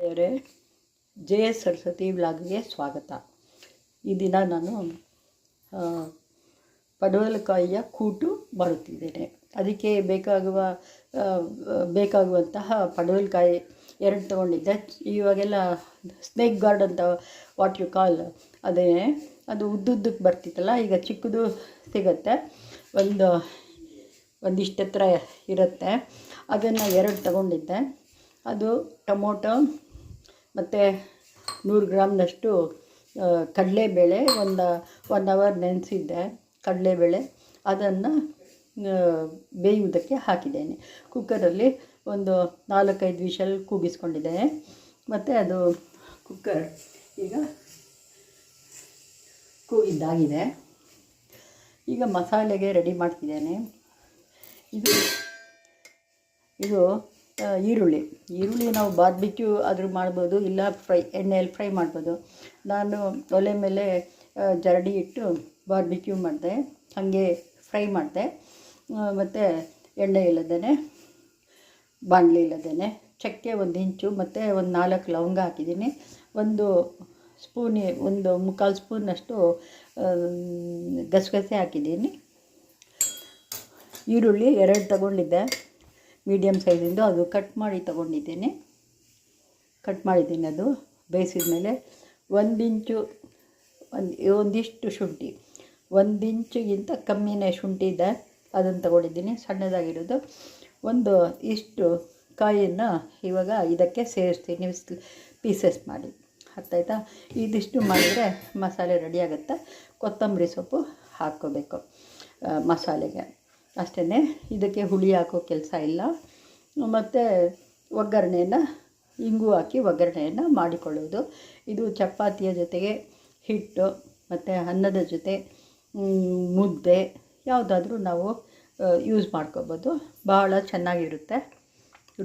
ಗೆಳೆಯರೇ J S Saraswati ವ್ಲಾಗ್ಗೆ ಸ್ವಾಗತ. ಈ ದಿನ ನಾನು ಪಡವಲಕಾಯಿಯ ಕೂಟು ಮಾಡುತ್ತಿದ್ದೇನೆ. ಅದಕ್ಕೆ ಬೇಕಾಗುವ ಬೇಕಾಗುವಂತಹ ಪಡವಲಕಾಯಿ ಎರಡು ತೊಗೊಂಡಿದ್ದೆ. ಇವಾಗೆಲ್ಲ ಸ್ನೇಕ್ ಗಾರ್ಡ್ ಅಂತ ವಾಟ್ ಯು ಕಾಲ್ ಅದೇ, ಅದು ಉದ್ದುದ್ದಕ್ಕೆ ಬರ್ತಿತ್ತಲ್ಲ, ಈಗ ಚಿಕ್ಕದು ಸಿಗುತ್ತೆ. ಒಂದು ಒಂದಿಷ್ಟು ಹತ್ರ ಇರುತ್ತೆ. ಅದನ್ನು ಎರಡು ತಗೊಂಡಿದ್ದೆ. ಅದು ಟೊಮೊಟೊ ಮತ್ತು ನೂರು ಗ್ರಾಮ್ನಷ್ಟು ಕಡಲೆಬೇಳೆ ಒಂದು ಒನ್ ಅವರ್ ನೆನೆಸಿದ್ದೆ ಕಡಲೆಬೇಳೆ. ಅದನ್ನು ಬೇಯುವುದಕ್ಕೆ ಹಾಕಿದ್ದೇನೆ. ಕುಕ್ಕರಲ್ಲಿ ಒಂದು ನಾಲ್ಕೈದು ವಿಷಲ್ ಕೂಗಿಸ್ಕೊಂಡಿದ್ದೇನೆ ಮತ್ತು ಅದು ಕುಕ್ಕರ್ ಈಗ ಕೂಗಿದ್ದಾಗಿದೆ. ಈಗ ಮಸಾಲೆಗೆ ರೆಡಿ ಮಾಡ್ತಿದ್ದೇನೆ. ಇದು ಇದು ಈರುಳ್ಳಿ. ಈರುಳ್ಳಿ ನಾವು ಬಾರ್ಬಿಕ್ಯೂ ಆದರೂ ಮಾಡ್ಬೋದು, ಇಲ್ಲ ಫ್ರೈ, ಎಣ್ಣೆಯಲ್ಲಿ ಫ್ರೈ ಮಾಡ್ಬೋದು. ನಾನು ಒಲೆ ಮೇಲೆ ಜರಡಿ ಇಟ್ಟು ಬಾರ್ಬಿಕ್ಯೂ ಮಾಡಿದೆ, ಹಾಗೆ ಫ್ರೈ ಮಾಡಿದೆ. ಮತ್ತು ಎಣ್ಣೆ ಇಲ್ಲದೇ ಬಾಣಲಿ ಇಲ್ಲದೇ ಚಕ್ಕೆ ಒಂದು ಇಂಚು, ಮತ್ತು ಒಂದು ನಾಲ್ಕು ಲವಂಗ ಹಾಕಿದ್ದೀನಿ. ಒಂದು ಸ್ಪೂನಿ, ಒಂದು ಮುಕ್ಕಾಲು ಸ್ಪೂನಷ್ಟು ಗಸಗಸೆ ಹಾಕಿದ್ದೀನಿ. ಈರುಳ್ಳಿ ಎರಡು ತಗೊಂಡಿದ್ದೆ. ಮೀಡಿಯಮ್ ಸೈಜಿಂದು ಅದು ಕಟ್ ಮಾಡಿ ತಗೊಂಡಿದ್ದೇನೆ. ಕಟ್ ಮಾಡಿದ್ದೀನಿ ಅದು. ಬೇಯಿಸಿದ ಮೇಲೆ ಒಂದು ಇಂಚು, ಒಂದು, ಒಂದಿಷ್ಟು ಶುಂಠಿ. ಒಂದು ಇಂಚುಗಿಂತ ಕಮ್ಮಿನೇ ಶುಂಠಿ ಇದೆ. ಅದನ್ನು ತಗೊಂಡಿದ್ದೀನಿ. ಸಣ್ಣದಾಗಿರೋದು. ಒಂದು ಇಷ್ಟು ಕಾಯಿಯನ್ನು ಇವಾಗ ಇದಕ್ಕೆ ಸೇರಿಸ್ತೀನಿ. ಪೀಸಸ್ ಮಾಡಿ. ಅರ್ಥಾಯ್ತಾ? ಇದಿಷ್ಟು ಮಾಡಿದರೆ ಮಸಾಲೆ ರೆಡಿ ಆಗುತ್ತೆ. ಕೊತ್ತಂಬರಿ ಸೊಪ್ಪು ಹಾಕ್ಕೋಬೇಕು ಮಸಾಲೆಗೆ. ಅಷ್ಟೇ ಇದಕ್ಕೆ ಹುಳಿ ಹಾಕೋ ಕೆಲಸ ಇಲ್ಲ. ಮತ್ತು ಒಗ್ಗರಣೆಯನ್ನು, ಇಂಗು ಹಾಕಿ ಒಗ್ಗರಣೆಯನ್ನು ಮಾಡಿಕೊಳ್ಳೋದು. ಇದು ಚಪಾತಿಯ ಜೊತೆಗೆ ಹಿಟ್ಟು, ಮತ್ತು ಅನ್ನದ ಜೊತೆ ಮುದ್ದೆ, ಯಾವುದಾದ್ರೂ ನಾವು ಯೂಸ್ ಮಾಡ್ಕೋಬೋದು. ಭಾಳ ಚೆನ್ನಾಗಿರುತ್ತೆ.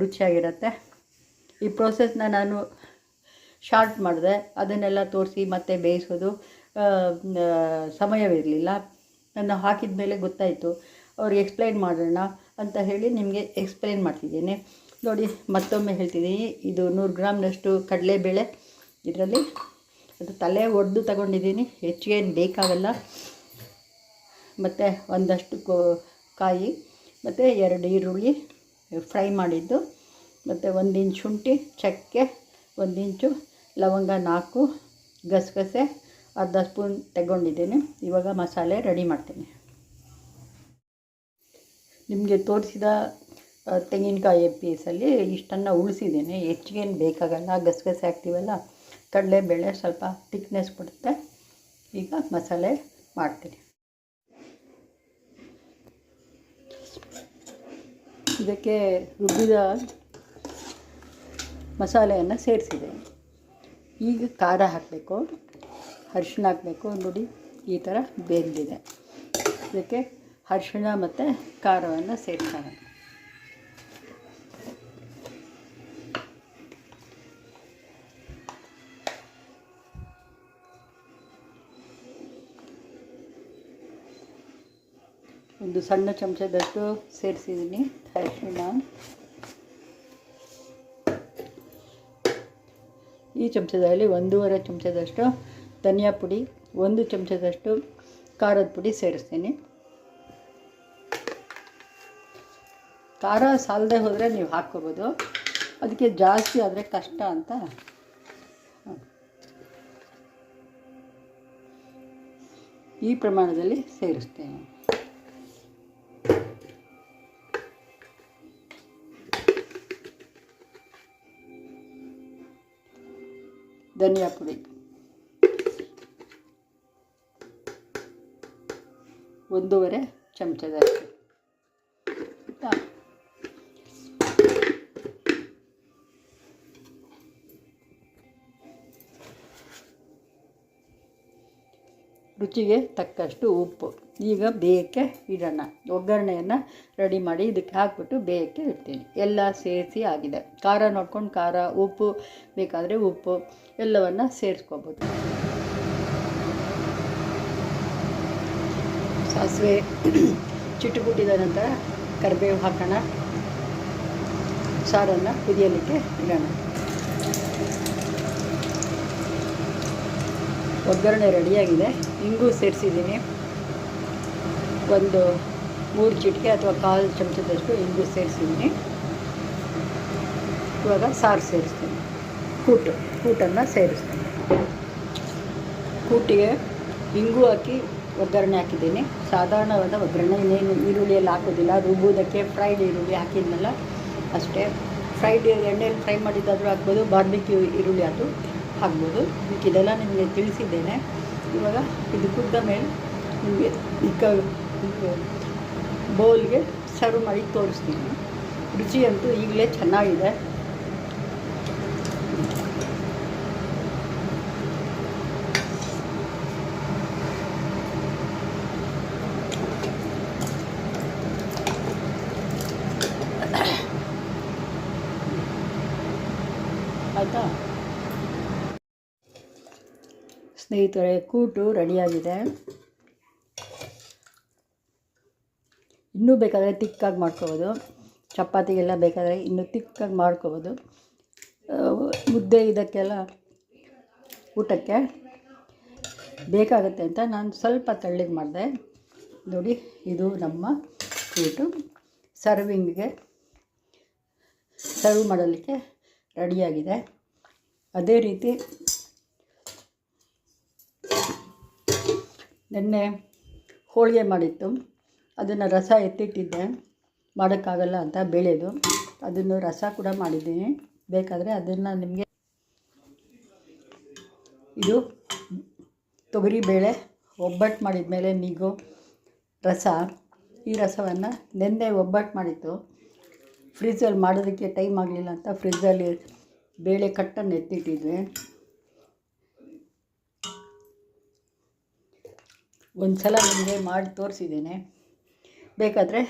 ರುಚಿಯಾಗಿರುತ್ತೆ. ಈ ಪ್ರೋಸೆಸ್ನ ನಾನು ಶಾರ್ಟ್ ಮಾಡಿದೆ. ಅದನ್ನೆಲ್ಲ ತೋರಿಸಿ ಮತ್ತೆ ಬೇಯಿಸೋದು ಸಮಯವಿರಲಿಲ್ಲ. ನಾನು ಹಾಕಿದ ಮೇಲೆ ಗೊತ್ತಾಯಿತು. ಅವ್ರಿಗೆ ಎಕ್ಸ್ಪ್ಲೈನ್ ಮಾಡೋಣ ಅಂತ ಹೇಳಿ ನಿಮಗೆ ಎಕ್ಸ್ಪ್ಲೈನ್ ಮಾಡ್ತಿದ್ದೀನಿ. ನೋಡಿ, ಮತ್ತೊಮ್ಮೆ ಹೇಳ್ತಿದ್ದೀನಿ ಇದು ನೂರು ಗ್ರಾಮ್ನಷ್ಟು ಕಡಲೆಬೇಳೆ. ಇದರಲ್ಲಿ ಅದು ತಲೆ ಒಡೆದು ತಗೊಂಡಿದ್ದೀನಿ. ಹೆಚ್ಚಿಗೆ ಬೇಕಾಗಲ್ಲ. ಮತ್ತು ಒಂದಷ್ಟು ಕಾಯಿ, ಮತ್ತು ಎರಡು ಈರುಳ್ಳಿ ಫ್ರೈ ಮಾಡಿದ್ದು. ಮತ್ತು ಒಂದು ಇಂಚು ಶುಂಠಿ, ಚಕ್ಕೆ, ಒಂದು ಇಂಚು ಲವಂಗ ನಾಲ್ಕು, ಗಸಗಸೆ, ಅರ್ಧ ಸ್ಪೂನ್ ತಗೊಂಡಿದ್ದೀನಿ. ಇವಾಗ ಮಸಾಲೆ ರೆಡಿ ಮಾಡ್ತೀನಿ. ನಿಮಗೆ ತೋರಿಸಿದ ತೆಂಗಿನಕಾಯಿ ಪೀಸಲ್ಲಿ ಇಷ್ಟನ್ನು ಉಳಿಸಿದ್ದೀನಿ. ಹೆಚ್ಚಿಗೇನು ಬೇಕಾಗಲ್ಲ ಗಸಗಸೆ ಹಾಕ್ತೀವಲ್ಲ ಕಡಲೆಬೇಳೆ ಸ್ವಲ್ಪ ತಿಕ್ನೆಸ್ ಕೊಡುತ್ತೆ. ಈಗ ಮಸಾಲೆ ಮಾಡ್ತೀನಿ. ಇದಕ್ಕೆ ರುಬ್ಬಿದ ಮಸಾಲೆಯನ್ನು ಸೇರಿಸಿದೆ ಈಗ ಖಾರ ಹಾಕಬೇಕು, ಅರಿಶಿಣ ಹಾಕಬೇಕು, ನೋಡಿ ಈ ಥರ ಬೆಂದಿದೆ. ಇದಕ್ಕೆ ಅರಿಶಿಣ ಮತ್ತು ಖಾರವನ್ನು ಸೇರ್ತಾರೆ. ಒಂದು ಸಣ್ಣ ಚಮಚದಷ್ಟು ಸೇರಿಸಿದ್ದೀನಿ ಅರಿಶಿಣ. ಈ ಚಮಚದಲ್ಲಿ ಒಂದೂವರೆ ಚಮಚದಷ್ಟು ಧನಿಯಾ ಪುಡಿ, ಒಂದು ಚಮಚದಷ್ಟು ಖಾರದ ಪುಡಿ ಸೇರಿಸ್ತೀನಿ. ಖಾರ ಸಾಲದೆ ಹೋದರೆ ನೀವು ಹಾಕ್ಕೋಬೋದು. ಅದಕ್ಕೆ ಜಾಸ್ತಿ ಆದರೆ ಕಷ್ಟ ಅಂತ. ಈ ಪ್ರಮಾಣದಲ್ಲಿ ಸೇರಿಸ್ತೇನೆ. ಧನಿಯಾ ಪುಡಿ. ಒಂದೂವರೆ ಚಮಚದಷ್ಟು. ರುಚಿಗೆ ತಕ್ಕಷ್ಟು ಉಪ್ಪು. ಈಗ ಬೇಯಕ್ಕೆ ಇಡೋಣ. ಒಗ್ಗರಣೆಯನ್ನು ರೆಡಿ ಮಾಡಿ ಇದಕ್ಕೆ ಹಾಕ್ಬಿಟ್ಟು ಬೇಯಕ್ಕೆ ಇಡ್ತೀನಿ. ಎಲ್ಲ ಸೇರಿಸಿ ಆಗಿದೆ. ಖಾರ ನೋಡ್ಕೊಂಡು ಖಾರ ಉಪ್ಪು ಬೇಕಾದರೆ ಉಪ್ಪು ಎಲ್ಲವನ್ನು ಸೇರಿಸ್ಕೋಬೋದು. ಸಾಸಿವೆ ಚಿಟುಕುಟ್ಟಿದ ನಂತರ ಕರಿಬೇವು ಹಾಕೋಣ. ಸಾರನ್ನು ಕುದಿಯಲಿಕ್ಕೆ ಇಡೋಣ. ಒಗ್ಗರಣೆ ರೆಡಿಯಾಗಿದೆ. ಇಂಗು ಸೇರಿಸಿದ್ದೀನಿ. ಒಂದು ಮೂರು ಚಿಟಿಕೆ ಅಥವಾ ಕಾಲು ಚಮಚದಷ್ಟು ಇಂಗು ಸೇರಿಸಿದ್ದೀನಿ. ಇವಾಗ ಸಾರು ಸೇರಿಸ್ತೀನಿ. ಕೂಟು, ಕೂಟನ್ನು ಸೇರಿಸ್ತೀನಿ. ಕೂಟಿಗೆ ಇಂಗು ಹಾಕಿ ಒಗ್ಗರಣೆ ಹಾಕಿದ್ದೀನಿ. ಸಾಧಾರಣವಾದ ಒಗ್ಗರಣೆ, ಇನ್ನೇನು ಈರುಳ್ಳಿಯಲ್ಲಿ ಹಾಕೋದಿಲ್ಲ. ರುಬ್ಬೋದಕ್ಕೆ ಫ್ರೈಡ್ ಈರುಳ್ಳಿ ಹಾಕಿದ್ನಲ್ಲ, ಅಷ್ಟೇ. ಫ್ರೈಡ್ ಎಣ್ಣೆಯಲ್ಲಿ ಫ್ರೈ ಮಾಡಿದ್ದಾದರೂ ಹಾಕ್ಬೋದು, ಬಾರ್ಬಿಕ್ಯೂ ಈರುಳ್ಳಿ ಅದು. ಹಾಕ್ಬೋದು. ಇದೆಲ್ಲ ನಿಮಗೆ ತಿಳಿಸಿದ್ದೇನೆ. ಇವಾಗ ಇದು ಕುದ್ದ ಮೇಲೆ ನಿಮಗೆ ಇಕ್ಕ ಬೌಲ್ಗೆ ಸರ್ವ್ ಮಾಡಿ ತೋರಿಸ್ತೀನಿ. ರುಚಿ ಅಂತೂ ಈಗಲೇ ಚೆನ್ನಾಗಿದೆ. ಸ್ನೇಹಿತರೆ, ಕೂಟು ರೆಡಿಯಾಗಿದೆ. ಇನ್ನೂ ಬೇಕಾದರೆ ತಿಕ್ಕಾಗಿ ಮಾಡ್ಕೋಬೋದು. ಚಪಾತಿಗೆಲ್ಲ ಬೇಕಾದರೆ ಇನ್ನೂ ತಿಕ್ಕಾಗಿ ಮಾಡ್ಕೋಬೋದು. ಮುದ್ದೆ ಇದಕ್ಕೆಲ್ಲ ಊಟಕ್ಕೆ ಬೇಕಾಗುತ್ತೆ ಅಂತ ನಾನು ಸ್ವಲ್ಪ ತಳ್ಳಿಗೆ ಮಾಡಿದೆ. ನೋಡಿ, ಇದು ನಮ್ಮ ಕೂಟು. ಸರ್ವಿಂಗ್ಗೆ ಸರ್ವ್ ಮಾಡಲಿಕ್ಕೆ ರೆಡಿಯಾಗಿದೆ. ಅದೇ ರೀತಿ ನಿನ್ನೆ ಹೋಳಿಗೆ ಮಾಡಿತ್ತು. ಅದನ್ನು ರಸ ಎತ್ತಿಟ್ಟಿದ್ದೆ. ಮಾಡೋಕ್ಕಾಗಲ್ಲ ಅಂತ ಬೇಳೆದು. ಅದನ್ನು ರಸ ಕೂಡ ಮಾಡಿದ್ದೀನಿ. ಬೇಕಾದರೆ ಅದನ್ನು ನಿಮಗೆ ಇದು ತೊಗರಿಬೇಳೆ ಒಬ್ಬಟ್ಟು ಮಾಡಿದ ಮೇಲೆ ನೀವು ರಸ. ಈ ರಸವನ್ನು ನೆನ್ನೆ ಒಬ್ಬಟ್ಟು ಮಾಡಿತ್ತು. ಫ್ರಿಜ್ಜಲ್ಲಿ ಮಾಡೋದಕ್ಕೆ ಟೈಮ್ ಆಗಲಿಲ್ಲ ಅಂತ ಫ್ರಿಜ್ಜಲ್ಲಿ ಬೇಳೆ ಕಟ್ಟನ್ನು ಎತ್ತಿಟ್ಟಿದ್ವಿ. ಒಂದು ಸಲ ನಿಮಗೆ ಮಾಡಿ ತೋರಿಸಿದ್ದೇನೆ. ಬೇಕಾದರೆ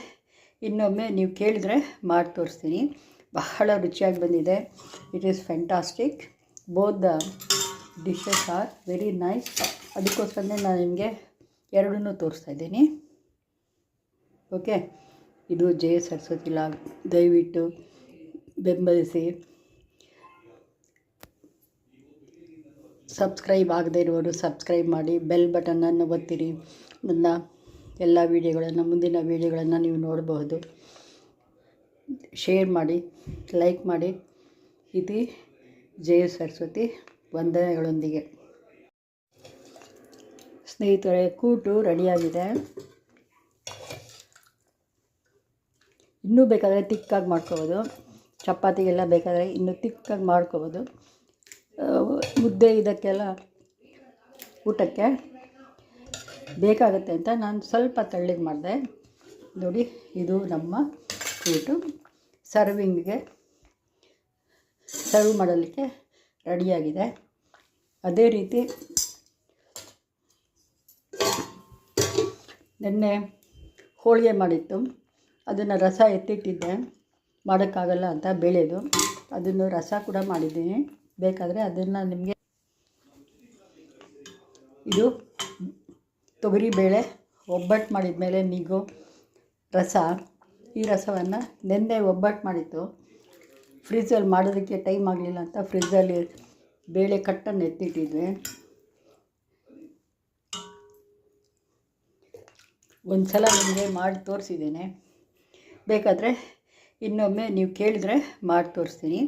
ಇನ್ನೊಮ್ಮೆ ನೀವು ಕೇಳಿದರೆ ಮಾಡಿ ತೋರಿಸ್ತೀನಿ. ಬಹಳ ರುಚಿಯಾಗಿ ಬಂದಿದೆ. It is fantastic both the dishes are very nice ಅದಕ್ಕೋಸ್ಕರನೇ ನಾನು ನಿಮಗೆ ಎರಡನ್ನೂ ತೋರಿಸ್ತಾ ಇದ್ದೀನಿ. ಓಕೆ ಇದು ಜಯ ಸರಸ್ವತಿ ಲಾಗ್ ದಯವಿಟ್ಟು ಬೆಂಬಲಿಸಿ. ಸಬ್ಸ್ಕ್ರೈಬ್ ಆಗದೇ ಇರುವವರು ಸಬ್ಸ್ಕ್ರೈಬ್ ಮಾಡಿ, ಬೆಲ್ ಬಟನನ್ನು ಒತ್ತಿರಿ. ನನ್ನ ಎಲ್ಲ ವೀಡಿಯೋಗಳನ್ನು, ಮುಂದಿನ ವೀಡಿಯೋಗಳನ್ನು ನೀವು ನೋಡಬಹುದು. ಶೇರ್ ಮಾಡಿ, ಲೈಕ್ ಮಾಡಿ. ಇದು ಜಯ ಸರಸ್ವತಿ ವಂದನೆಗಳೊಂದಿಗೆ. ಸ್ನೇಹಿತರೆ, ಕೂಟು ರೆಡಿಯಾಗಿದೆ. ಇನ್ನೂ ಬೇಕಾದರೆ ತಿಕ್ಕಾಗಿ ಮಾಡ್ಕೋಬೋದು. ಚಪಾತಿಗೆಲ್ಲ ಬೇಕಾದರೆ ಇನ್ನೂ ತಿಕ್ಕಾಗಿ ಮಾಡ್ಕೋಬೋದು. ಮುದ್ದೆ ಇದಕ್ಕೆಲ್ಲ ಊಟಕ್ಕೆ ಬೇಕಾಗುತ್ತೆ ಅಂತ ನಾನು ಸ್ವಲ್ಪ ತಳ್ಳಿಗೆ ಮಾಡಿದೆ. ನೋಡಿ, ಇದು ನಮ್ಮ ಸ್ವೀಟು ಸರ್ವಿಂಗ್ಗೆ ಸರ್ವ್ ಮಾಡಲಿಕ್ಕೆ ರೆಡಿಯಾಗಿದೆ ಅದೇ ರೀತಿ ನಿನ್ನೆ ಹೋಳಿಗೆ ಮಾಡಿತ್ತು. ಅದನ್ನು ರಸ ಎತ್ತಿಟ್ಟಿದ್ದೆ. ಮಾಡೋಕ್ಕಾಗಲ್ಲ ಅಂತ ಬೇಳೆದು ಅದನ್ನು ರಸ ಕೂಡ ಮಾಡಿದ್ದೀನಿ. ಬೇಕಾದರೆ ಅದನ್ನು ನಿಮಗೆ ಇದು ತೊಗರಿಬೇಳೆ ಒಬ್ಬಟ್ಟು ಮಾಡಿದ ಮೇಲೆ ಮೀಗು ರಸ. ಈ ರಸವನ್ನು ನೆನ್ನೆ ಒಬ್ಬಟ್ಟು ಮಾಡಿತ್ತು ಫ್ರಿಜ್ಜಲ್ಲಿ ಮಾಡೋದಕ್ಕೆ ಟೈಮ್ ಆಗಲಿಲ್ಲ ಅಂತ ಫ್ರಿಜ್ಜಲ್ಲಿ ಬೇಳೆ ಕಟ್ಟನ್ನು ಎತ್ತಿಟ್ಟಿದ್ವಿ. ಒಂದು ಸಲ ನಿಮಗೆ ಮಾಡಿ ತೋರಿಸಿದ್ದೇನೆ. ಬೇಕಾದರೆ ಇನ್ನೊಮ್ಮೆ ನೀವು ಕೇಳಿದ್ರೆ ಮಾಡಿ ತೋರಿಸ್ತೀನಿ.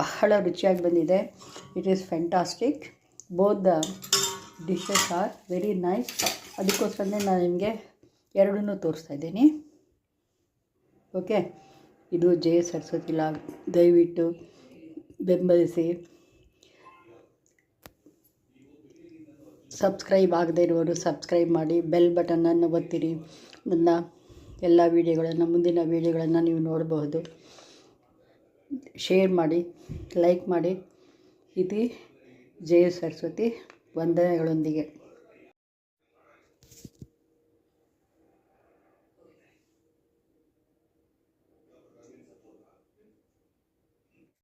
ಬಹಳ ರುಚಿಯಾಗಿ ಬಂದಿದೆ. It is fantastic both the dishes are very nice ಅದಕ್ಕೋಸ್ಕರನೇ ನಾನು ನಿಮಗೆ ಎರಡನ್ನೂ ತೋರಿಸ್ತಾ ಇದ್ದೀನಿ. ಓಕೆ ಇದು ಜಯ ಸರಸ್ವತಿ ಲಾಗ್ ದಯವಿಟ್ಟು ಬೆಂಬಲಿಸಿ. ಸಬ್ಸ್ಕ್ರೈಬ್ ಆಗದೇ ಇರುವವರು ಸಬ್ಸ್ಕ್ರೈಬ್ ಮಾಡಿ ಬೆಲ್ ಬಟನನ್ನು ಒತ್ತಿರಿ. ನನ್ನ ಎಲ್ಲ ವೀಡಿಯೋಗಳನ್ನು ಮುಂದಿನ ವೀಡಿಯೋಗಳನ್ನು ನೀವು ನೋಡಬಹುದು. ಶೇರ್ ಮಾಡಿ ಲೈಕ್ ಮಾಡಿ. ಇತಿ ಜಯ ಸರಸ್ವತಿ ವಂದನೆಗಳೊಂದಿಗೆ.